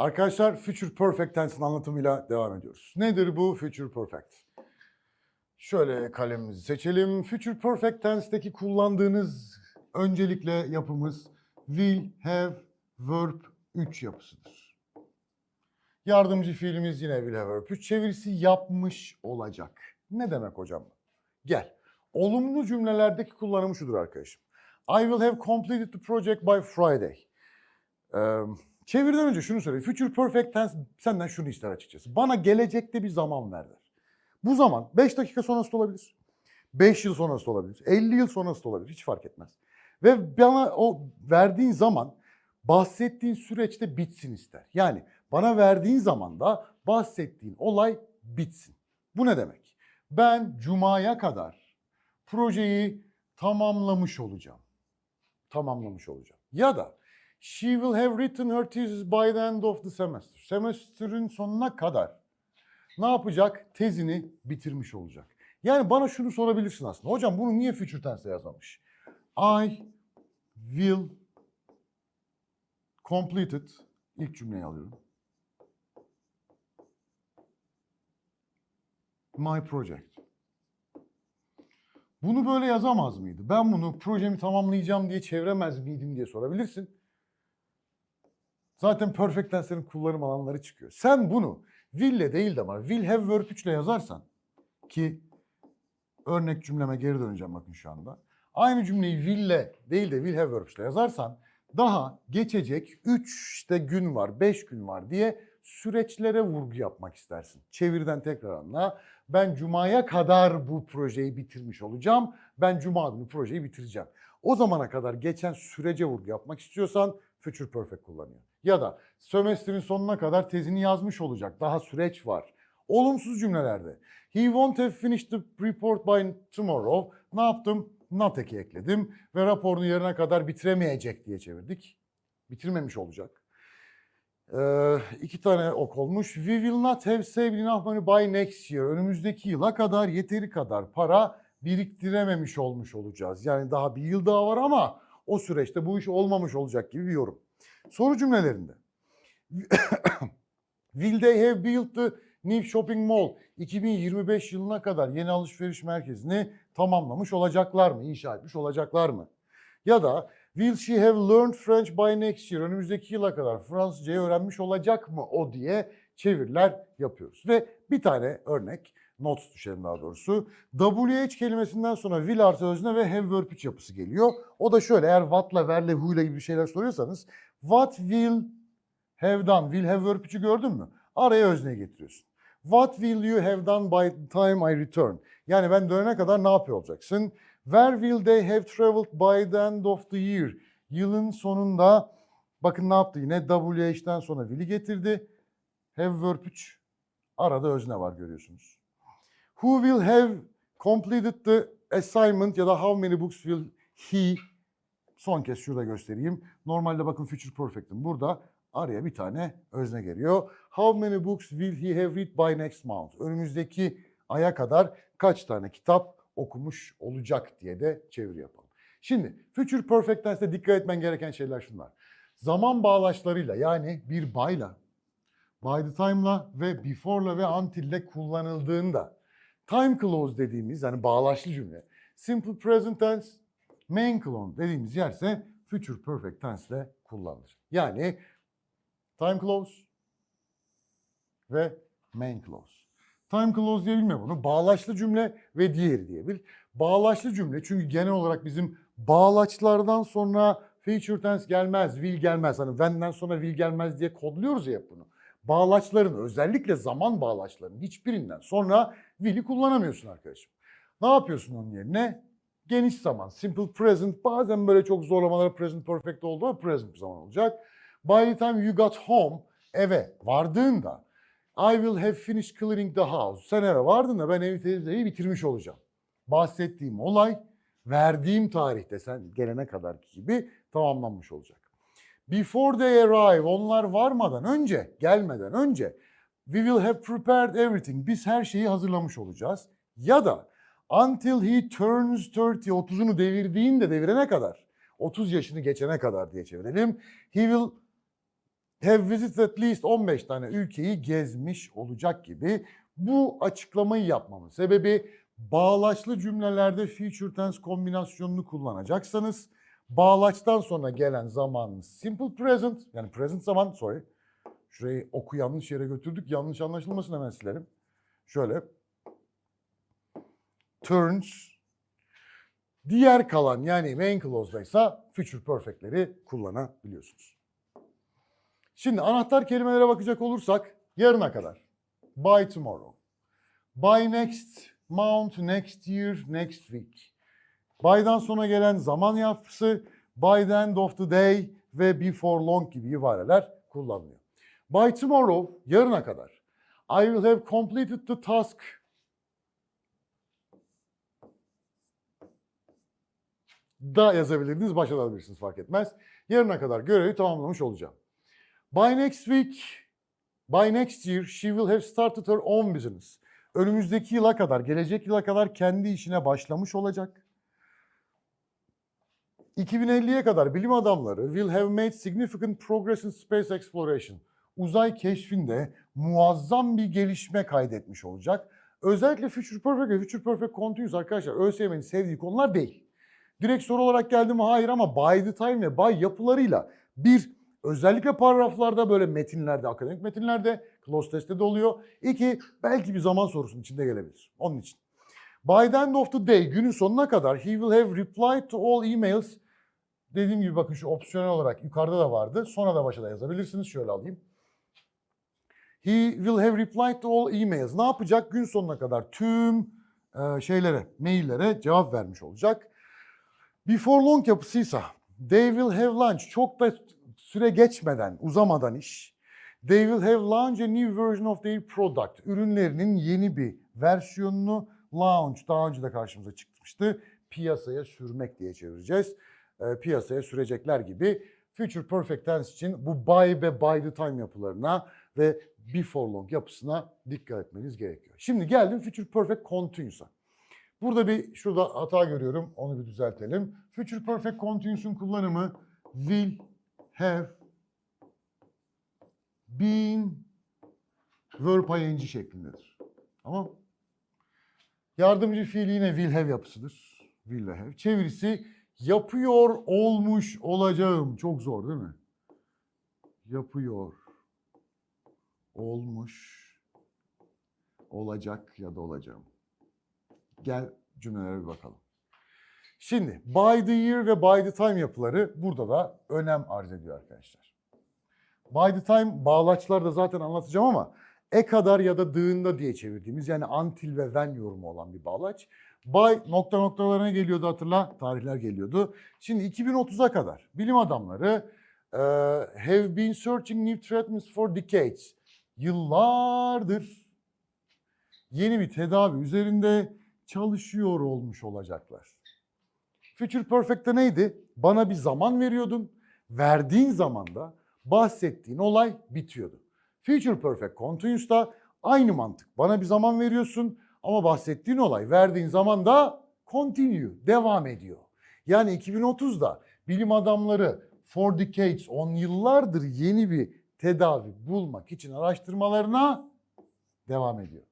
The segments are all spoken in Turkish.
Arkadaşlar Future Perfect Tense'in anlatımıyla devam ediyoruz. Nedir bu Future Perfect? Şöyle kalemimizi seçelim. Future Perfect Tense'deki kullandığınız öncelikle yapımız will, have, verb 3 yapısıdır. Yardımcı fiilimiz yine will, have, verb 3. Çevirisi yapmış olacak. Ne demek hocam? Gel. Olumlu cümlelerdeki kullanımı şudur arkadaşım. I will have completed the project by Friday. Ee, çeviriden önce şunu söyleyeyim. Future Perfect Tense senden şunu ister açıkçası. Bana gelecekte bir zaman ver. Bu zaman 5 dakika sonrası da olabilir. 5 yıl sonrası da olabilir. 50 yıl sonrası da olabilir. Hiç fark etmez. Ve bana o verdiğin zaman bahsettiğin süreçte bitsin ister. Yani bana verdiğin zaman da bahsettiğin olay bitsin. Bu ne demek? Ben cumaya kadar projeyi tamamlamış olacağım. Tamamlamış olacağım. Ya da she will have written her thesis by the end of the semester. Semester'ın sonuna kadar ne yapacak? Tezini bitirmiş olacak. Yani bana şunu sorabilirsin aslında. Hocam bunu niye future tense'e yazmamış? I will completed ilk cümleyi alıyorum. My project. Bunu böyle yazamaz mıydı? Ben bunu projemi tamamlayacağım diye çeviremez miydim diye sorabilirsin. Zaten perfect tense'lerin kullanım alanları çıkıyor. Sen bunu will'le değil de ama will have verb 3 ile yazarsan ki örnek cümleme geri döneceğim bakın şu anda. Aynı cümleyi will'le değil de will have verb 3 ile yazarsan daha geçecek 3 işte gün var, 5 gün var diye süreçlere vurgu yapmak istersin. Çeviriden tekrar anla. Ben cumaya kadar bu projeyi bitirmiş olacağım. Ben cuma günü projeyi bitireceğim. O zamana kadar geçen sürece vurgu yapmak istiyorsan future perfect kullanıyor. Ya da sömestrin sonuna kadar tezini yazmış olacak. Daha süreç var. Olumsuz cümlelerde he won't have finished the report by tomorrow. Ne yaptım? Not eki ekledim ve raporunu yarına kadar bitiremeyecek diye çevirdik. Bitirmemiş olacak. Ee, iki tane ok olmuş. We will not have saved enough money by next year. Önümüzdeki yıla kadar yeteri kadar para biriktirememiş olmuş olacağız. Yani daha bir yıl daha var ama o süreçte bu iş olmamış olacak gibi bir yorum. Soru cümlelerinde. Will they have built the new shopping mall 2025 yılına kadar yeni alışveriş merkezini tamamlamış olacaklar mı? İnşa etmiş olacaklar mı? Ya da Will she have learned French by next year? Önümüzdeki yıla kadar Fransızcayı öğrenmiş olacak mı o diye çeviriler yapıyoruz. Ve bir tane örnek, notes düşelim daha doğrusu. WH kelimesinden sonra will artı özne ve have verb 3 yapısı geliyor. O da şöyle eğer what'la, where'le, who'yla gibi şeyler soruyorsanız what will have done, will have verb 3'ü gördün mü? Araya özneyi getiriyorsun. What will you have done by the time I return? Yani ben dönene kadar ne yapıyor olacaksın? Where will they have traveled by the end of the year? Yılın sonunda bakın ne yaptı yine WH'den sonra will'i getirdi. Have verb 3. Arada özne var görüyorsunuz. Who will have completed the assignment ya da how many books will he son kez şurada göstereyim. Normalde bakın future perfect'im burada araya bir tane özne geliyor. How many books will he have read by next month? Önümüzdeki aya kadar kaç tane kitap okumuş olacak diye de çeviri yapalım. Şimdi Future Perfect Tense'de dikkat etmen gereken şeyler şunlar. Zaman bağlaçlarıyla yani bir by'la, by the time'la ve before'la ve until'le kullanıldığında time clause dediğimiz yani bağlaçlı cümle, simple present tense, main dediğimiz yerse future perfect tense ile kullanılır. Yani time clause ve main clause. Time clause diye bilme bunu. Bağlaçlı cümle ve diğeri diye bil. Bağlaçlı cümle çünkü genel olarak bizim bağlaçlardan sonra future tense gelmez, will gelmez. Hani when'den sonra will gelmez diye kodluyoruz ya bunu. Bağlaçların özellikle zaman bağlaçlarının hiçbirinden sonra will'i kullanamıyorsun arkadaşım. Ne yapıyorsun onun yerine? Geniş zaman, simple present, bazen böyle çok zorlamalara present perfect oldu ama present zaman olacak. By the time you got home, eve vardığında I will have finished cleaning the house. Sen eve vardığında ben evi temizlemeyi bitirmiş olacağım. Bahsettiğim olay verdiğim tarihte sen gelene kadarki gibi tamamlanmış olacak. Before they arrive, onlar varmadan önce, gelmeden önce we will have prepared everything. Biz her şeyi hazırlamış olacağız. Ya da until he turns 30, 30'unu devirdiğinde devirene kadar, 30 yaşını geçene kadar diye çevirelim. He will have visited at least 15 tane ülkeyi gezmiş olacak gibi bu açıklamayı yapmamın sebebi bağlaçlı cümlelerde future tense kombinasyonunu kullanacaksanız bağlaçtan sonra gelen zamanın simple present yani present zaman sorry şurayı oku yanlış yere götürdük yanlış anlaşılmasın hemen silelim. Şöyle turns diğer kalan yani main clause'daysa future perfect'leri kullanabiliyorsunuz. Şimdi anahtar kelimelere bakacak olursak yarına kadar. By tomorrow. By next month, next year, next week. By'dan sonra gelen zaman yapısı, by the end of the day ve before long gibi ibareler kullanılıyor. By tomorrow, yarına kadar. I will have completed the task. Da yazabilirsiniz, başa da fark etmez. Yarına kadar görevi tamamlamış olacağım. By next week, by next year she will have started her own business. Önümüzdeki yıla kadar, gelecek yıla kadar kendi işine başlamış olacak. 2050'ye kadar bilim adamları will have made significant progress in space exploration. Uzay keşfinde muazzam bir gelişme kaydetmiş olacak. Özellikle Future Perfect ve Future Perfect Continuous arkadaşlar ÖSYM'nin sevdiği konular değil. Direkt soru olarak geldi mi? Hayır ama by the time ve by yapılarıyla bir özellikle paragraflarda böyle metinlerde, akademik metinlerde, close test'te de oluyor. İki, belki bir zaman sorusunun içinde gelebilir. Onun için. By the end of the day, günün sonuna kadar he will have replied to all emails. Dediğim gibi bakın şu opsiyonel olarak yukarıda da vardı. Sonra da başa da yazabilirsiniz. Şöyle alayım. He will have replied to all emails. Ne yapacak? Gün sonuna kadar tüm e, şeylere, maillere cevap vermiş olacak. Before long yapısıysa they will have lunch. Çok da süre geçmeden, uzamadan iş. They will have launched a new version of their product. Ürünlerinin yeni bir versiyonunu launch daha önce de karşımıza çıkmıştı. Piyasaya sürmek diye çevireceğiz. E, piyasaya sürecekler gibi. Future Perfect Tense için bu by ve by the time yapılarına ve before long yapısına dikkat etmeniz gerekiyor. Şimdi geldim Future Perfect Continuous'a. Burada bir şurada hata görüyorum. Onu bir düzeltelim. Future Perfect Continuous'un kullanımı will have been verb ing şeklindedir. Tamam. Yardımcı fiil yine will have yapısıdır. Will ve have. Çevirisi yapıyor olmuş olacağım. Çok zor değil mi? Yapıyor olmuş olacak ya da olacağım. Gel cümlelere bir bakalım. Şimdi by the year ve by the time yapıları burada da önem arz ediyor arkadaşlar. By the time bağlaçlarda zaten anlatacağım ama e kadar ya da dığında diye çevirdiğimiz yani until ve when yorumu olan bir bağlaç. By nokta noktalarına geliyordu hatırla tarihler geliyordu. Şimdi 2030'a kadar bilim adamları e, have been searching new treatments for decades. Yıllardır yeni bir tedavi üzerinde çalışıyor olmuş olacaklar. Future Perfect'te neydi? Bana bir zaman veriyordun. Verdiğin zamanda bahsettiğin olay bitiyordu. Future Perfect Continuous'ta aynı mantık. Bana bir zaman veriyorsun ama bahsettiğin olay verdiğin zaman da continue, devam ediyor. Yani 2030'da bilim adamları for decades, on yıllardır yeni bir tedavi bulmak için araştırmalarına devam ediyor.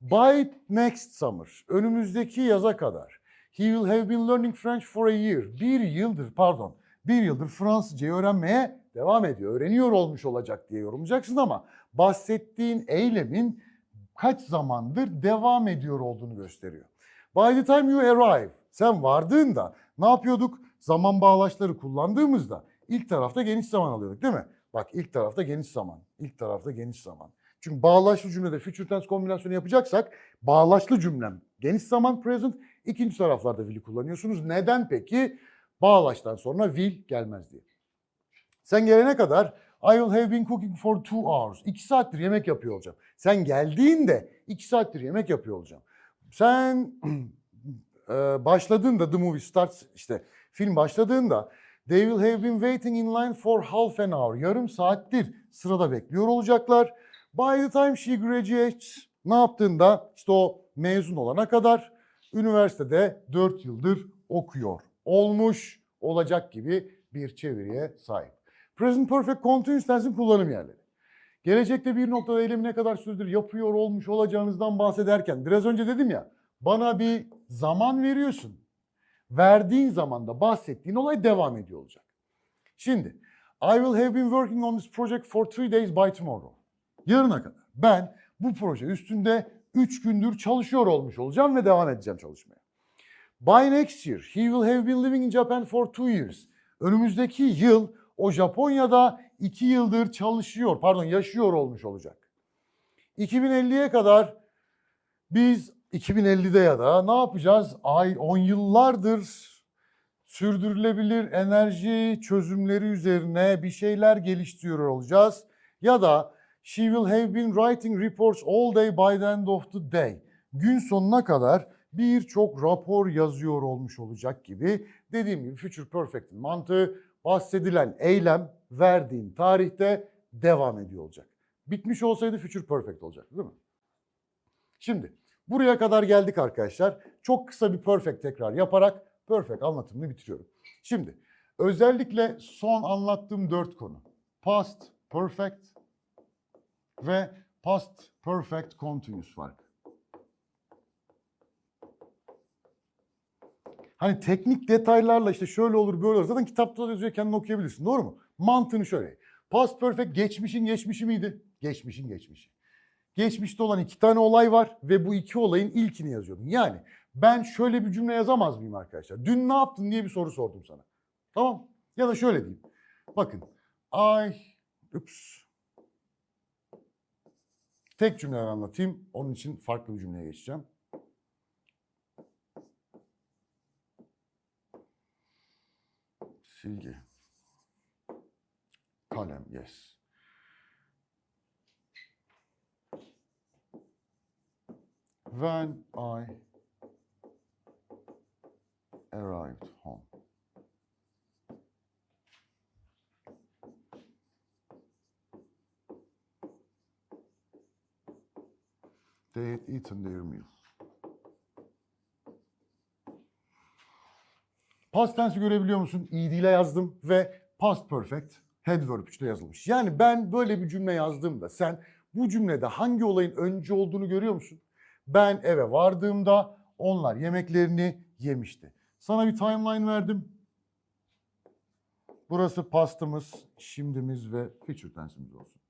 By next summer, önümüzdeki yaza kadar he will have been learning French for a year. Bir yıldır, pardon, bir yıldır Fransızcayı öğrenmeye devam ediyor. Öğreniyor olmuş olacak diye yorumlayacaksın ama bahsettiğin eylemin kaç zamandır devam ediyor olduğunu gösteriyor. By the time you arrive, sen vardığında ne yapıyorduk? Zaman bağlaçları kullandığımızda ilk tarafta geniş zaman alıyorduk değil mi? Bak ilk tarafta geniş zaman, ilk tarafta geniş zaman. Çünkü bağlaçlı cümlede future tense kombinasyonu yapacaksak bağlaçlı cümlem geniş zaman present, ikinci taraflarda will'i kullanıyorsunuz. Neden peki? Bağlaçtan sonra will gelmez diye. Sen gelene kadar I will have been cooking for two hours. İki saattir yemek yapıyor olacağım. Sen geldiğinde iki saattir yemek yapıyor olacağım. Sen e, başladığında the movie starts işte film başladığında they will have been waiting in line for half an hour. Yarım saattir sırada bekliyor olacaklar. By the time she graduates ne yaptığında işte o mezun olana kadar üniversitede 4 yıldır okuyor olmuş olacak gibi bir çeviriye sahip. Present Perfect Continuous Tense'in kullanım yerleri. Gelecekte bir noktada eylemi ne kadar süredir yapıyor olmuş olacağınızdan bahsederken biraz önce dedim ya bana bir zaman veriyorsun. Verdiğin zamanda bahsettiğin olay devam ediyor olacak. Şimdi I will have been working on this project for three days by tomorrow. Yarına kadar ben bu proje üstünde 3 gündür çalışıyor olmuş olacağım ve devam edeceğim çalışmaya. By next year, he will have been living in Japan for two years. Önümüzdeki yıl o Japonya'da 2 yıldır çalışıyor, pardon yaşıyor olmuş olacak. 2050'ye kadar biz 2050'de ya da ne yapacağız? Ay 10 yıllardır sürdürülebilir enerji çözümleri üzerine bir şeyler geliştiriyor olacağız. Ya da she will have been writing reports all day by the end of the day. Gün sonuna kadar birçok rapor yazıyor olmuş olacak gibi. Dediğim gibi Future Perfect'in mantığı bahsedilen eylem verdiğin tarihte devam ediyor olacak. Bitmiş olsaydı Future Perfect olacaktı değil mi? Şimdi buraya kadar geldik arkadaşlar. Çok kısa bir perfect tekrar yaparak perfect anlatımını bitiriyorum. Şimdi özellikle son anlattığım dört konu. Past perfect ve past perfect continuous farkı. Hani teknik detaylarla işte şöyle olur böyle olur. Zaten kitapta da yazıyor kendin okuyabilirsin doğru mu? Mantığını şöyle. Past perfect geçmişin geçmişi miydi? Geçmişin geçmişi. Geçmişte olan iki tane olay var ve bu iki olayın ilkini yazıyordum. Yani ben şöyle bir cümle yazamaz mıyım arkadaşlar? Dün ne yaptın diye bir soru sordum sana. Tamam? Ya da şöyle diyeyim. Bakın. I ups. Tek cümleler anlatayım. Onun için farklı bir cümleye geçeceğim. Silgi. Kalem, yes. When I arrived home. They had eaten their meal. Past tense'i görebiliyor musun? ed ile yazdım ve past perfect head verb 3'te yazılmış. Yani ben böyle bir cümle yazdığımda sen bu cümlede hangi olayın önce olduğunu görüyor musun? Ben eve vardığımda onlar yemeklerini yemişti. Sana bir timeline verdim. Burası pastımız, şimdimiz ve future tense'imiz olsun.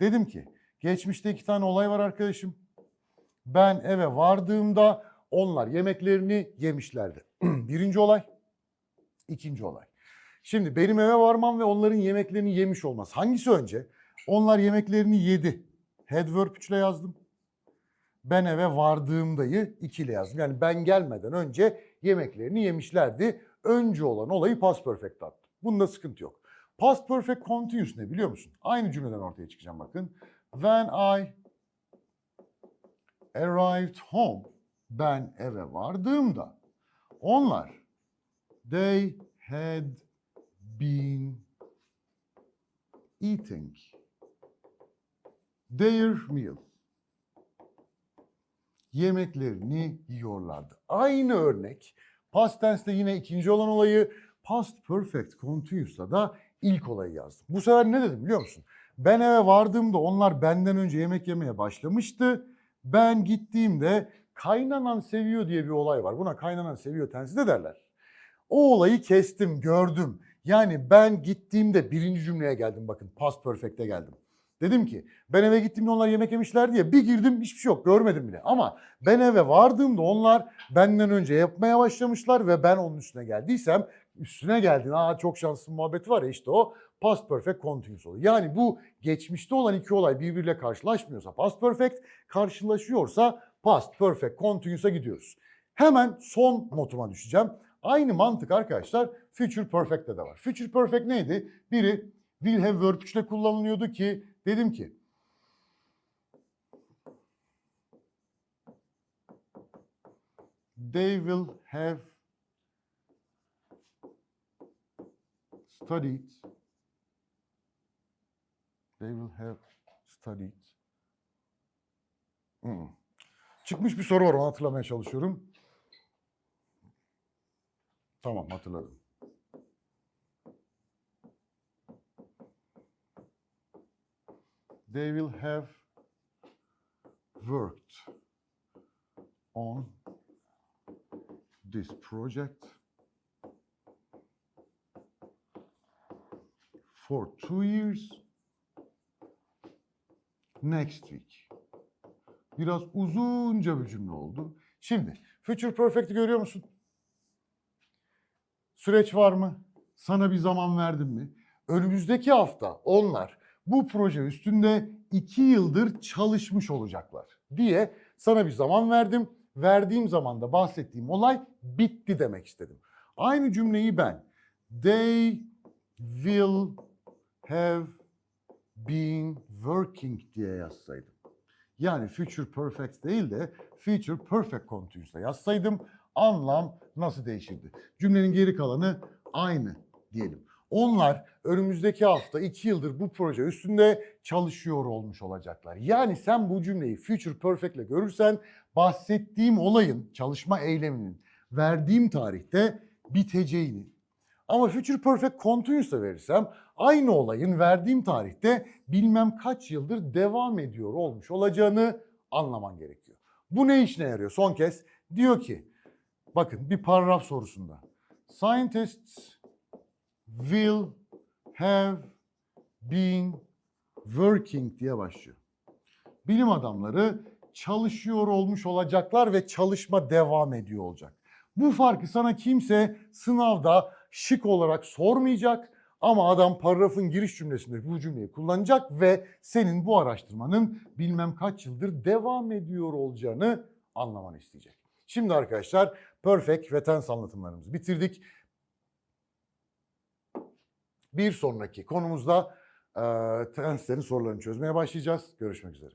Dedim ki geçmişte iki tane olay var arkadaşım. Ben eve vardığımda onlar yemeklerini yemişlerdi. Birinci olay. ikinci olay. Şimdi benim eve varmam ve onların yemeklerini yemiş olmaz. Hangisi önce? Onlar yemeklerini yedi. Head verb 3 ile yazdım. Ben eve vardığımdayı 2 ile yazdım. Yani ben gelmeden önce yemeklerini yemişlerdi. Önce olan olayı past perfect attım. Bunda sıkıntı yok. Past perfect continuous ne biliyor musun? Aynı cümleden ortaya çıkacağım bakın. When I arrived home. Ben eve vardığımda onlar they had been eating their meal. Yemeklerini yiyorlardı. Aynı örnek past tense'te yine ikinci olan olayı past perfect continuous'ta da ilk olayı yazdım. Bu sefer ne dedim biliyor musun? Ben eve vardığımda onlar benden önce yemek yemeye başlamıştı. Ben gittiğimde kaynanan seviyor diye bir olay var. Buna kaynanan seviyor tensi de derler. O olayı kestim, gördüm. Yani ben gittiğimde birinci cümleye geldim bakın. Past perfect'e geldim. Dedim ki ben eve gittiğimde onlar yemek yemişler diye bir girdim hiçbir şey yok görmedim bile. Ama ben eve vardığımda onlar benden önce yapmaya başlamışlar ve ben onun üstüne geldiysem üstüne geldin. Aa çok şanslı muhabbeti var ya işte o past perfect continuous oluyor. Yani bu geçmişte olan iki olay birbiriyle karşılaşmıyorsa past perfect, karşılaşıyorsa past perfect continuous'a gidiyoruz. Hemen son notuma düşeceğim. Aynı mantık arkadaşlar future perfect'te de var. Future perfect neydi? Biri will have verb 3'le kullanılıyordu ki dedim ki they will have studied they will have studied Hmm. Çıkmış bir soru var onu hatırlamaya çalışıyorum. Tamam hatırladım. they will have worked on this project for two years next week. Biraz uzunca bir cümle oldu. Şimdi future perfect'i görüyor musun? Süreç var mı? Sana bir zaman verdim mi? Önümüzdeki hafta onlar bu proje üstünde iki yıldır çalışmış olacaklar diye sana bir zaman verdim. Verdiğim zamanda bahsettiğim olay bitti demek istedim. Aynı cümleyi ben they will have been working diye yazsaydım. Yani future perfect değil de future perfect continuous'la yazsaydım anlam nasıl değişirdi? Cümlenin geri kalanı aynı diyelim. Onlar önümüzdeki hafta iki yıldır bu proje üstünde çalışıyor olmuş olacaklar. Yani sen bu cümleyi future perfect ile görürsen bahsettiğim olayın, çalışma eyleminin verdiğim tarihte biteceğini. Ama future perfect continuous'la verirsem aynı olayın verdiğim tarihte bilmem kaç yıldır devam ediyor olmuş olacağını anlaman gerekiyor. Bu ne işine yarıyor? Son kez diyor ki bakın bir paragraf sorusunda scientists will have been working diye başlıyor. Bilim adamları çalışıyor olmuş olacaklar ve çalışma devam ediyor olacak. Bu farkı sana kimse sınavda şık olarak sormayacak ama adam paragrafın giriş cümlesinde bu cümleyi kullanacak ve senin bu araştırmanın bilmem kaç yıldır devam ediyor olacağını anlamanı isteyecek. Şimdi arkadaşlar perfect ve tense anlatımlarımızı bitirdik. Bir sonraki konumuzda e, tense'lerin sorularını çözmeye başlayacağız. Görüşmek üzere.